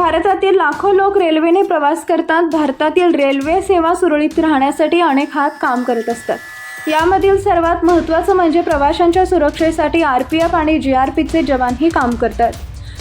भारतातील लाखो लोक रेल्वेने प्रवास करतात. भारतातील रेल्वे सेवा सुरळीत राहण्यासाठी अनेक हात काम करत असतात. यामधील सर्वात महत्त्वाचं म्हणजे प्रवाशांच्या सुरक्षेसाठी आर पी एफ आणि जी आर पीचे जवानही काम करतात.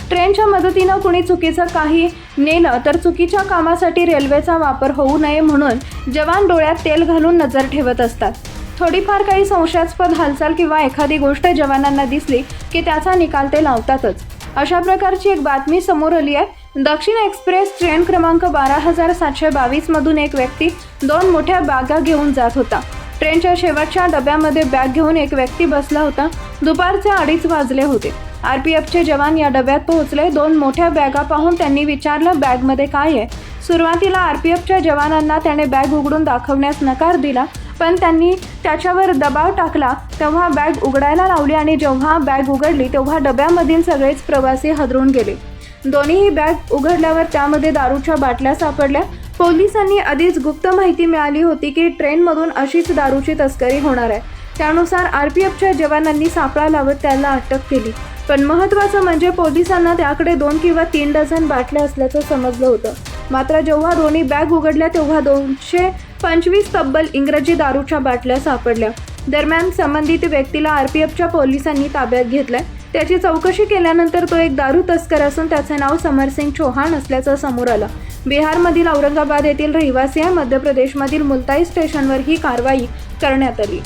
ट्रेनच्या मदतीनं कुणी चुकीचं काही नेलं तर चुकीच्या कामासाठी रेल्वेचा वापर होऊ नये म्हणून जवान डोळ्यात तेल घालून नजर ठेवत असतात. थोडीफार काही संशयास्पद हालचाल किंवा एखादी गोष्ट जवानांना दिसली की त्याचा निकाल ते लावतातच. अशा प्रकारची एक बातमी समोर आली आहे. दक्षिण एक्सप्रेस ट्रेन क्रमांक बारा हजार सातशे बावीसमधून एक व्यक्ती दोन मोठ्या बॅगा घेऊन जात होता. ट्रेनच्या शेवटच्या डब्यामध्ये बॅग घेऊन एक व्यक्ती बसला होता. दुपारचे अडीच वाजले होते. आर पी एफचे जवान या डब्यात पोहोचले. दोन मोठ्या बॅगा पाहून त्यांनी विचारलं बॅगमध्ये काय आहे? सुरुवातीला आर पी एफच्या जवानांना त्याने बॅग उघडून दाखवण्यास नकार दिला. पण त्यांनी त्याच्यावर दबाव टाकला तेव्हा बॅग उघडायला लावली आणि जेव्हा बॅग उघडली तेव्हा डब्यामधील सगळेच प्रवासी हदरून गेले. दोन्हीही बॅग उघडल्यावर त्यामध्ये दारूच्या बाटल्या सापडल्या. पोलिसांनी आधीच गुप्त माहिती मिळाली होती की ट्रेनमधून अशीच दारूची तस्करी होणार आहे. त्यानुसार आर पी एफच्या जवानांनी सापळा लावत त्याला अटक केली. पण महत्त्वाचं म्हणजे पोलिसांना त्याकडे दोन किंवा तीन डझन बाटल्या असल्याचं समजलं होतं. मात्र जेव्हा दोन्ही बॅग उघडल्या तेव्हा दोनशे पंचवीस तब्बल इंग्रजी दारूच्या बाटल्या सापडल्या. दरम्यान संबंधित व्यक्तीला आर पी एफच्या पोलिसांनी ताब्यात घेतलाय. त्याची चौकशी केल्यानंतर तो एक दारू तस्कर असून त्याचे नाव समरसिंग चौहान असल्याचं समोर आलं. बिहारमधील औरंगाबाद येथील रहिवासी आहे. मध्य प्रदेशमधील मुलताई स्टेशनवर ही कारवाई करण्यात आली.